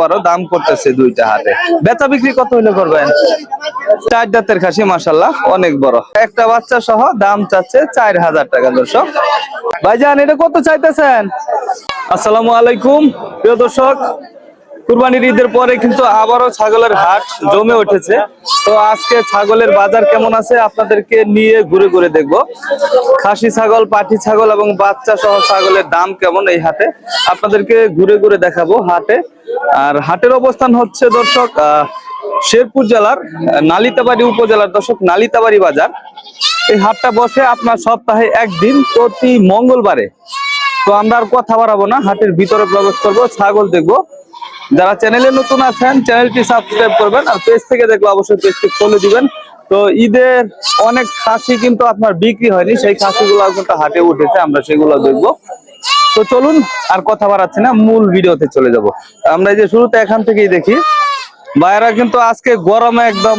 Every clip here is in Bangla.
বারো দাম করতেছে দুইটা হাটে বেচা বিক্রি কত হইলে করবেন? চার দাঁতের খাসি মাসাল্লাহ অনেক বড়। একটা বাচ্চা সহ দাম চাচ্ছে চার হাজার টাকা, দর্শক। ভাইজান, এটা কত চাইতেছেন? আসসালামু আলাইকুম, প্রিয় দর্শক। কুরবানির ঈদের পরে কিন্তু আবারও ছাগলের হাট জমে উঠেছে। তো আজকে ছাগলের বাজার কেমন আছে আপনাদেরকে নিয়ে ঘুরে ঘুরে দেখব। খাসি ছাগল, পাটি ছাগল এবং বাচ্চা সহ ছাগলের দাম কেমন এই হাটে? আপনাদেরকে ঘুরে ঘুরে দেখাবো হাটে। আর হাটের অবস্থান হচ্ছে দর্শক শেরপুর জেলার নালিতাবাড়ি উপজেলার। দর্শক, নালিতাবাড়ি বাজার। এই হাটটা বসে আপনার সপ্তাহে একদিন প্রতি মঙ্গলবারে। তো আমরা আর কথা বাড়াবো না, হাটের ভিতরে প্রবেশ করব, ছাগল দেখব। যারা চ্যানেলে নতুন আছেন চ্যানেলটি সাবস্ক্রাইব করবেন আর পেজ থেকে দেখলে অবশ্যই পেজটি ফলো দিবেন। তো ঈদের অনেক খাসি কিন্তু আপনার বিক্রি হয়নি সেই খাসিগুলো কিন্তু হাটে উঠেছে আমরা সেগুলো দেখব। তো চলুন আর কথা বাড়াচ্ছি না মূল ভিডিওতে চলে যাব। আমরা এই যে শুরুতে এখান থেকেই দেখি ভাইরা কিন্তু আজকে গরমে একদম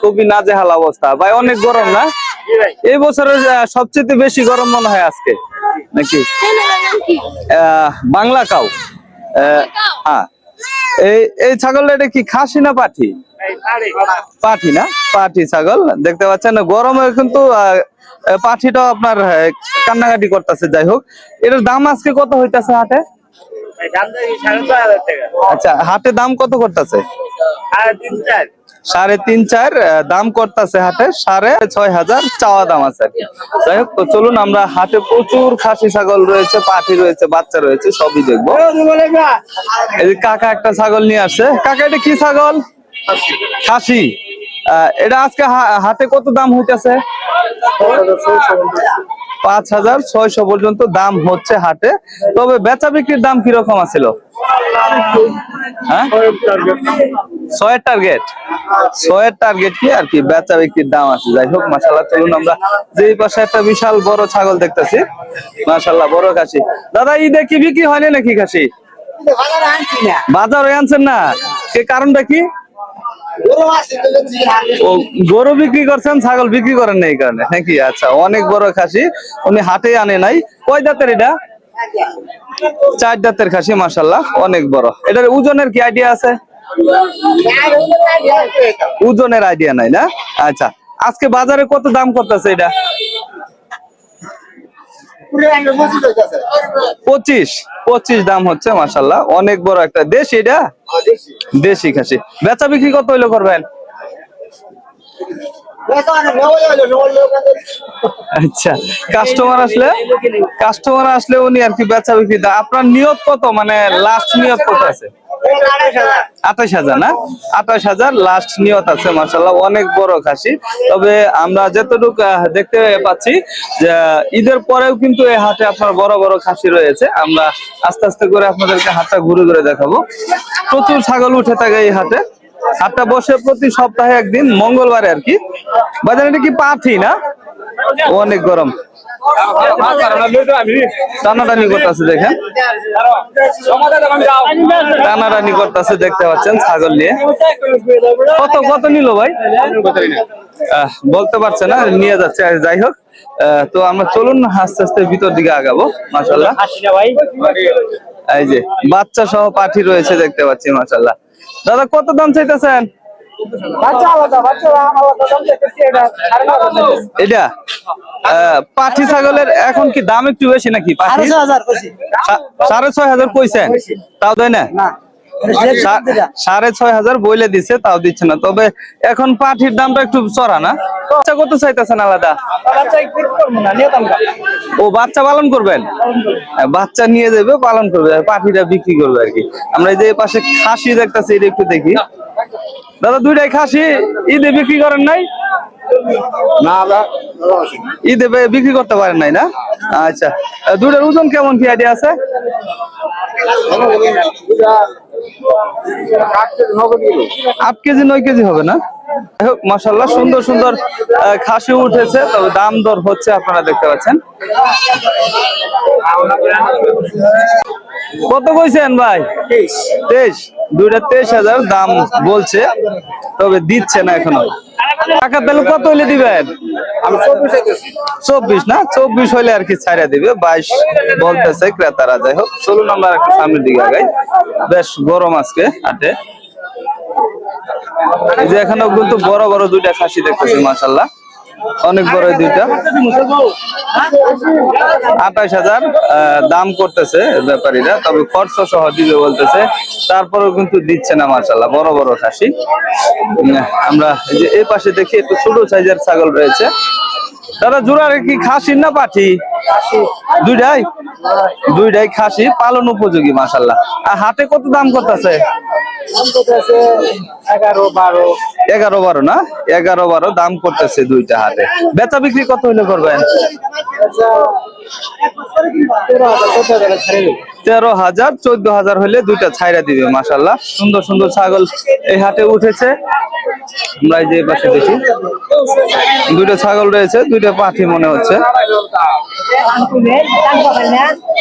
খুবই নাজেহাল অবস্থা। ভাই অনেক গরম না? এই বছরের সবচেয়ে বেশি গরম মনে হয় আজকে নাকি? আহ, বাংলা কাউ? হ্যাঁ। এই এই ছাগলটা এটা কি খাসি না পাঠি? পাঠি না? পাঠি ছাগল, দেখতে পাচ্ছেন, গরমে কিন্তু পাঠিটাও আপনার কান্নাকাটি করতেছে, যাই হোক। এটার দাম আজকে কত হইতাছে হাটে? আচ্ছা হাটে দাম কত করতেছে? সাড়ে তিন চার। দাম করতেছে হাটে সাড়ে ছয় হাজার চাওয়া দাম আছে যাই হোক তো চলুন আমরা হাটে প্রচুর খাসি ছাগল রয়েছে পাঠি রয়েছে বাচ্চা রয়েছে সবই দেখব। এই কাকা একটা ছাগল নিয়ে আসছে। কাকা এটা কি ছাগল? খাসি। এটা আজকে হা- হাটে কত দাম হইতেছে? পাঁচ হাজার ছয়শো পর্যন্ত দাম হচ্ছে হাটে। তবে বেচা বিক্রির দাম কীরকম আছিল? হ্যাঁ? ছয়ের টার্গেট ছয়ের টার্গেট কি আর কি? বেচা বিক্রির দাম আছে। যাই হোক মাসাল্লাহ চলুন আমরা যে পাশে একটা বিশাল বড় ছাগল দেখতেছি। মাসাল্লাহ বড় খাসি। দাদা ঈদে কি বিক্রি হয়নি নাকি খাসি? বাজারে আনছেন না? কে কারণটা কি? ও, গরু বিক্রি করছেন, ছাগল বিক্রি করেন না এই কারণে। নাকি? আচ্ছা অনেক বড় খাসি। উনি হাটে আনে নাই। কয় দাঁতের এটা? চার দাঁতের খাসি মাসাল্লাহ অনেক বড়। এটার ওজনের কি আইডিয়া আছে? ওজনের আইডিয়া নাই না? আচ্ছা আজকে বাজারে কত দাম করতেছে এটা? পঁচিশ। পঁচিশ দাম হচ্ছে মাসাল্লাহ অনেক বড় একটা দেশি এটা? দেশি খাসি। বেচা বিক্রি কত হইল করবেন? আচ্ছা কাস্টমার আসলে? কাস্টমার আসলে উনি আর কি বেচা বিক্রি আপনার নিয়ত কত? মানে লাস্ট নিয়ত কত আছে? আঠাশ হাজার না? আঠাশ হাজার লাস্ট নিয়ত আছে মার্শাল্লাহ অনেক বড় খাসি। তবে আমরা যতটুকু দেখতে পাচ্ছি যে, ঈদের পরেও কিন্তু এই হাটে আপনার বড় বড় খাসি রয়েছে। আমরা আস্তে আস্তে করে আপনাদেরকে হাটটা ঘুরে ঘুরে দেখাবো। প্রচুর ছাগল উঠে থাকে এই হাটে। হাটটা বসে প্রতি সপ্তাহে একদিন, মঙ্গলবারে আর কি। বাজারে এটা কি পাঠি না? অনেক গরম। টানাটানি করতেছে দেখেন। টানাটানি করতেছে দেখতে পাচ্ছেন ছাগল নিয়ে। কত কত নিল ভাই? বলতে পারছে না নিয়ে যাচ্ছে যাই হোক। তো আমরা চলুন আস্তে আস্তে ভিতর দিকে আগাবো মাসাল্লাহ এই যে বাচ্চা সহ পাঠি রয়েছে দেখতে পাচ্ছি মাসাল্লাহ দাদা কত দাম চাইতেছেন? এটা? পাঠি ছাগলের এখন কি দাম একটু বেশি নাকি সাড়ে ছয় হাজার কইছেন? তাও দেয় না? সাড়ে ছয় হাজার বইলে দিছে তাও দিচ্ছে না। তবে এখন পাঠির দামটা একটু চড়া না? বাচ্চা কত চাইতেছেন আলাদা? ও বাচ্চা পালন করবেন? হ্যাঁ, বাচ্চা নিয়ে যাবে পালন করবে পাখিটা বিক্রি করবে আর কি। আমরা এই যে পাশে খাসি দেখতেছি এটা একটু দেখি। দাদা দুইটাই খাসি। ঈদে বিক্রি করেন নাই? না ঈদে বিক্রি করতে পারেন নাই না? আচ্ছা। দুইটার ওজন কেমন কি আইডিয়া আছে? আট কেজি নয় কেজি হবে না? মাসাল্লাহ সুন্দর সুন্দর খাসি উঠেছে। তবে দাম দর হচ্ছে আপনারা দেখতে পাচ্ছেন। কত কইছেন ভাই? তেইশ। দুইটা তেইশ হাজার দাম বলছে তবে দিচ্ছে না এখনও। টাকা তাহলে কত হইলে দিবেন? চব্বিশ না? চব্বিশ হইলে আর কি ছাড়া দিবে। বাইশ বলতেছে ক্রেতারা। যাই হোক ষোলো নম্বর একটু সামনের দিকে আগাই। বেশ গরম আজকে হাটে। এই যে এখানেও কিন্তু বড় বড় দুইটা খাসি দেখতেছি মাসাল্লাহ অনেক বড় দুইটা। আঠাশ হাজার দাম করতেছে ব্যাপারীরা, তবে খরচ সহ দিবে বলতেছে। তারপরেও কিন্তু দিচ্ছে না মাসাল্লাহ বড় বড় খাসি। আমরা যে এই পাশে দেখি, একটু ছোট সাইজের ছাগল রয়েছে। দাদা, জোড়ার কি খাসি না পাঠি? দুইটাই? দুইটাই খাসি, পালন উপযোগী মাসাল্লাহ আর হাটে কত দাম করতেছে? এগারো বারো। না? এগারো বারো দাম করতেছে দুইটা হাটে বেচা বিক্রি কত হইলে করবেন? তেরো হাজার চোদ্দ হাজার হলে দুইটা ছাইরা দিবে মাসাল্লাহ সুন্দর সুন্দর ছাগল এই হাটে উঠেছে। আমরা এই যে পাশে দেখি। দুইটা ছাগল রয়েছে দুইটা পাঠি মনে হচ্ছে।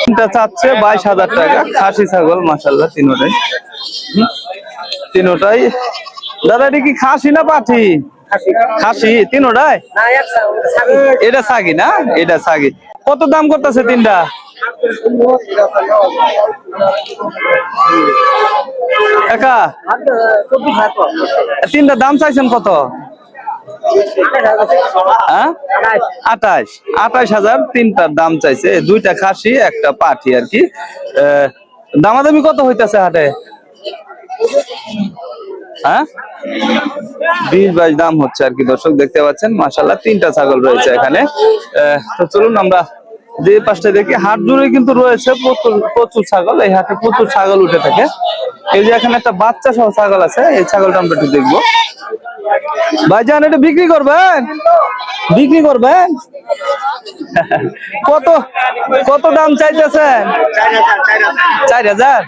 তিনটা চাচ্ছে বাইশ হাজার টাকা। খাসি ছাগল মাসাল্লাহ তিনোটাই। তিনোটাই দাদা এটা কি খাসি না পাঠি? খাসি। তিনোটাই এটা সাগি না? এটা সাগি কত দাম করতেছে তিনটা? একা তিনটা দাম চাইছেন কত? হ্যাঁ? আঠাশ। আঠাশ হাজার তিনটার দাম চাইছে। দুইটা খাসি একটা পাঠি আর কি। আহ, দামাদামি কত হইতাছে হাটে? হ্যাঁ? বিশ বাইশ দাম হচ্ছে আর কি, দর্শক দেখতে পাচ্ছেন মাসাল্লাহ তিনটা ছাগল রয়েছে এখানে। তো চলুন আমরা যে পাশটা দেখি, হাট জুড়ে কিন্তু রয়েছে প্রচুর প্রচুর ছাগল, এই হাটে প্রচুর ছাগল উঠে থাকে। এই যে এখানে একটা বাচ্চা সহ ছাগল আছে, এই ছাগলটা আমরা একটু দেখব। ভাইজান, এটা বিক্রি করবেন? বিক্রি করবেন? কত কত দাম চাইতেছেন? চার হাজার।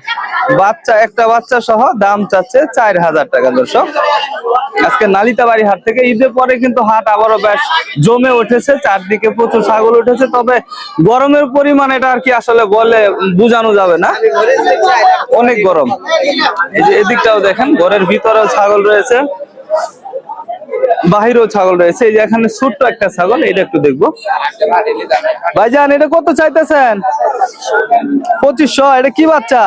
বাচ্চা, একটা বাচ্চা সহ দাম চাচ্ছে চার হাজার টাকা, দর্শক। আজকে নালিতাবাড়ি হাট থেকে ঈদের পরে কিন্তু হাট আবারও বেশ জমে উঠেছে, চারদিকে প্রচুর ছাগল উঠেছে, তবে গরমের পরিমাণ এটা আর কি আসলে বলে বুঝানো যাবে না। অনেক গরম। এই যে এদিকটাও দেখেন, ঘরের ভিতরেও ছাগল রয়েছে। বাহিরেও ছাগল রয়েছে। এই যে এখানে ছোট্ট একটা ছাগল, এটা একটু দেখব। ভাইজান, এটা কত চাইতেছেন? পঁচিশশো, এটা কি বাচ্চা?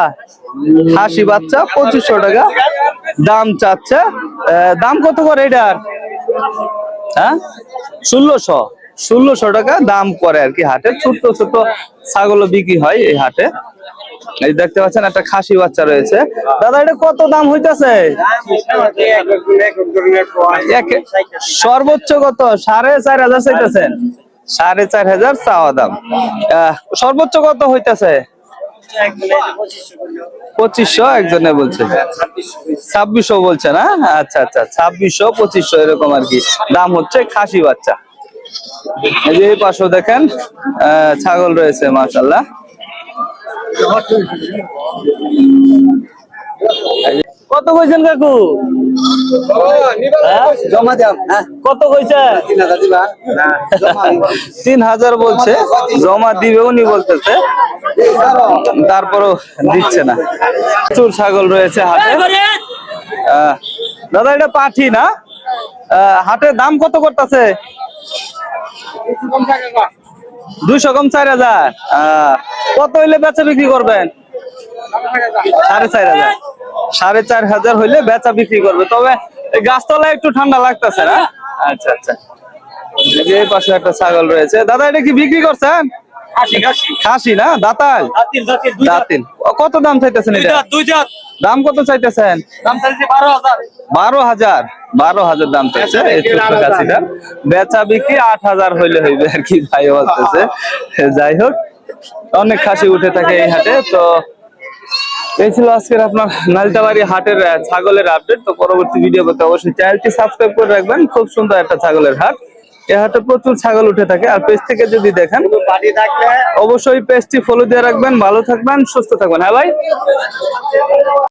হাসি বাচ্চা, পঁচিশশো টাকা। দাম চাচ্ছে দাম কত করে এটার? হ্যাঁ? ষোলোশো। ষোলোশো টাকা দাম করে আর কি হাটে। ছোট্ট ছোট্ট ছাগলও বিক্রি হয় এই হাটে। এই দেখতে পাচ্ছেন একটা খাসি বাচ্চা রয়েছে। দাদা, এটা কত দাম হইতাছে? সর্বোচ্চ কত? সাড়ে চার হাজার চাইতেছেন। সাড়ে চার হাজার চাওয়া দাম। সর্বোচ্চ কত হইতেছে? পঁচিশশো, একজনে বলছে। ছাব্বিশশো বলছে না? আচ্ছা আচ্ছা ছাব্বিশশো, পঁচিশশো এরকম আর কি। দাম হচ্ছে খাসি বাচ্চা। এই যে এই দেখেন ছাগল রয়েছে মাশাল্লাহ কত কইছেন কাকু? হ্যাঁ? জমা দাম হ্যাঁ? কত কইছে? তিন হাজার বলছে জমা দিবে উনি বলতেছে তারপরও দিচ্ছে না। প্রচুর ছাগল রয়েছে হাটে। আহ, দাদা এটা পাঠি না? আহ, হাটের দাম কত করতেছে? দুইশো কম চার হাজার। কত হইলে বেচা বিক্রি করবেন? সাড়ে চার হাজার। সাড়ে চার হাজার হইলে বেচা বিক্রি করবে। তবে গাছতলায় একটু ঠান্ডা লাগতেছে না? আচ্ছা আচ্ছা। এই পাশে একটা ছাগল রয়েছে। দাদা, এটা কি বিক্রি করছেন? খাসি না? দাতাল? দাতিল কত দাম চাইতেছেন দাম কত চাইতেছেন? বারো হাজার। বারো হাজার? দাম চাইছে। খাসিটা। বেচা বিক্রি আট হাজার হইলে হইবে আর কি ভাই বলতেছে। যাই হোক অনেক খাসি উঠে থাকে এই হাটে তো এই ছিল আজকের আপনার নালতাবাড়ি হাটের ছাগলের আপডেট তো পরবর্তী ভিডিও পেতে অবশ্যই চ্যানেলটি সাবস্ক্রাইব করে রাখবেন। খুব সুন্দর একটা ছাগলের হাট। এই হাটে প্রচুর ছাগল উঠে থাকে। আর পেস্ট থেকে যদি দেখেন, অবশ্যই পেজটি ফলো দিয়ে রাখবেন, ভালো থাকবেন, সুস্থ থাকবেন। হ্যাঁ ভাই?